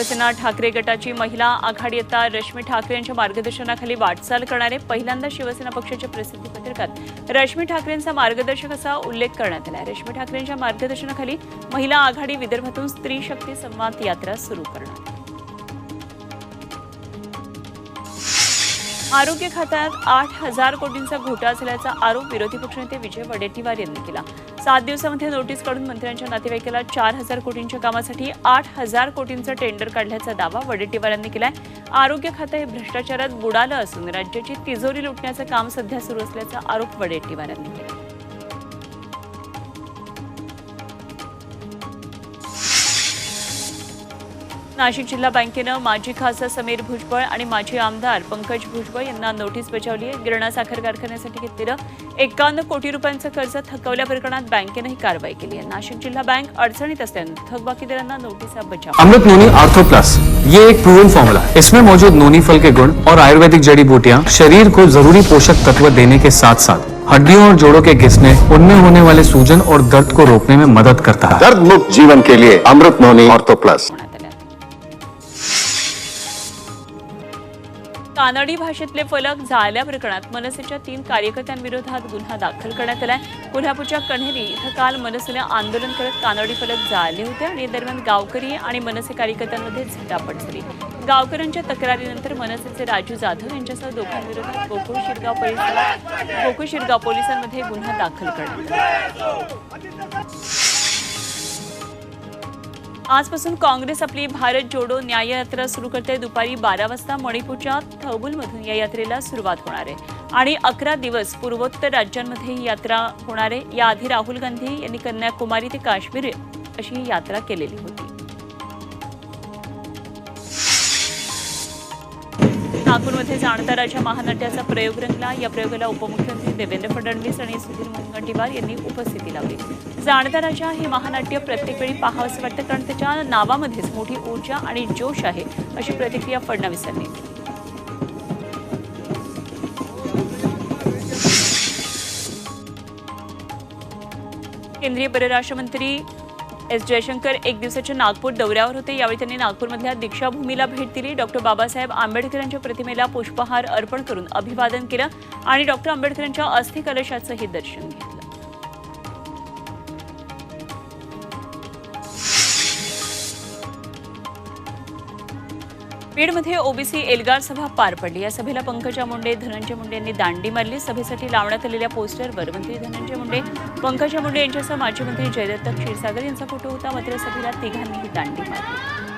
शिवसेना ठाकरे गटाची महिला आघाडी आता रश्मी ठाकरे यांच्या मार्गदर्शनाखाली वाटचाल करणारे पहिल्यांदा शिवसेना पक्षाच्या प्रसिद्धी पत्रकात. रश्मी ठाकरेंचा मार्गदर्शक असा उल्लेख करण्यात आला आहे रश्मी ठाकरेंच्या मार्गदर्शनाखाली महिला आघाडी विदर्भातून स्त्री शक्ती संवाद यात्रा सुरू करणार आरोग्य खात्यात आठ हजार कोटींचा घोटाळा झाल्याचा आरोप विरोधी पक्षनेते विजय वडेट्टीवार यांनी केला. सात दिवसामध्ये नोटीस काढून मंत्र्यांच्या नातेवाईकाला चार हजार कोटींच्या कामासाठी आठ हजार कोटींचं टेंडर काढल्याचा दावा वडेट्टीवार यांनी केलाय. आरोग्य खातं हे भ्रष्टाचारात बुडालं असून राज्याची तिजोरी लुटण्याचं काम सध्या सुरू असल्याचा आरोप वडेट्टीवार यांनी केला. नाशिक जिल्हा बँकेनं माजी खासदार समीर भुजबळ आणि माजी आमदार पंकज भुजबळ यांना नोटीस बजावली आहे. गिरणा साखर कारखान्यासाठी घेतलेलं एकावन्न कोटी रुपयांचं कर्ज थकवल्या प्रकरणात बँकेनं ही कारवाई केली आहे. नाशिक जिल्हा बँक अडचणीत असल्यानं थकबाकीदारांना नोटिसा बजाव अमृत नोनी आर्थो प्लस ये एक प्रूवन फॉर्मूला इसमें मौजूद नोनी फल के गुण और आयुर्वेदिक जड़ी बूटियाँ शरीर को जरूरी पोषक तत्व देने के साथ साथ हड्डियों और जोड़ों के घिसने उनमें होने वाले सूजन और दर्द को रोकने में मदद करता है। दर्द मुक्त जीवन के लिए अमृत नोनी ऑर्थो प्लस। कानडी भाषेतले फलक जाळल्या प्रकरणात मनसेच्या तीन कार्यकर्त्यांविरोधात गुन्हा दाखल करण्यात आलाय. कोल्हापूरच्या कण्हेरी इथं काल मनसेनं आंदोलन करत कानडी फलक जाळले होते आणि दरम्यान गावकरी आणि मनसे कार्यकर्त्यांमध्ये झटापट झाली. गावकऱ्यांच्या तक्रारीनंतर मनसेचे राजू जाधव यांच्यासह दोघांविरोधात गोकुळ शिरगाव परिसरात गोकुळ शिरगाव पोलिसांमध्ये गुन्हा दाखल करण्यात आला. आजपासून काँग्रेस आपली भारत जोडो न्याय यात्रा सुरू करते. दुपारी बारा वाजता मणिपूरच्या थौबुलमधून या यात्रेला सुरुवात होणार आहे. आणि अकरा दिवस पूर्वोत्तर राज्यांमध्ये ही यात्रा होणार आहे. याआधी राहुल गांधी यांनी कन्याकुमारी ते काश्मीर अशी यात्रा केलेली होती. नागपूरमध्ये जाणता राजा महानाट्याचा प्रयोग रंगला. या प्रयोगाला उपमुख्यमंत्री देवेंद्र फडणवीस आणि सुधीर मुनगंटीवार यांनी उपस्थिती लावली. जाणता राजा हे महानाट्य प्रत्येक वेळी पाहावंसं वाटतं कारण त्याच्या नावामध्येच मोठी ऊर्जा आणि जोश आहे अशी प्रतिक्रिया फडणवीस यांनी. दिली केंद्रीय परराष्ट्र मंत्री एस जयशंकर एक दिवसाच्या नागपूर दौऱ्यावर होते. यावेळी त्यांनी नागपूरमधल्या दीक्षाभूमीला भेट दिली. डॉक्टर बाबासाहेब आंबेडकरांच्या प्रतिमेला पुष्पहार अर्पण करून अभिवादन केलं आणि डॉक्टर आंबेडकरांच्या अस्थि कलशाचंही दर्शन घेतलं. बीडमध्ये ओबीसी एल्गार सभा पार पडली. या सभेला पंकजा मुंडे धनंजय मुंडे यांनी दांडी मारली. सभेसाठी लावण्यात आलेल्या पोस्टरवर मंत्री धनंजय मुंडे पंकजा मुंडे यांच्यासह माजी मंत्री जयदत्त क्षीरसागर यांचा फोटो होता. मात्र सभेला तिघांनीही दांडी मारली.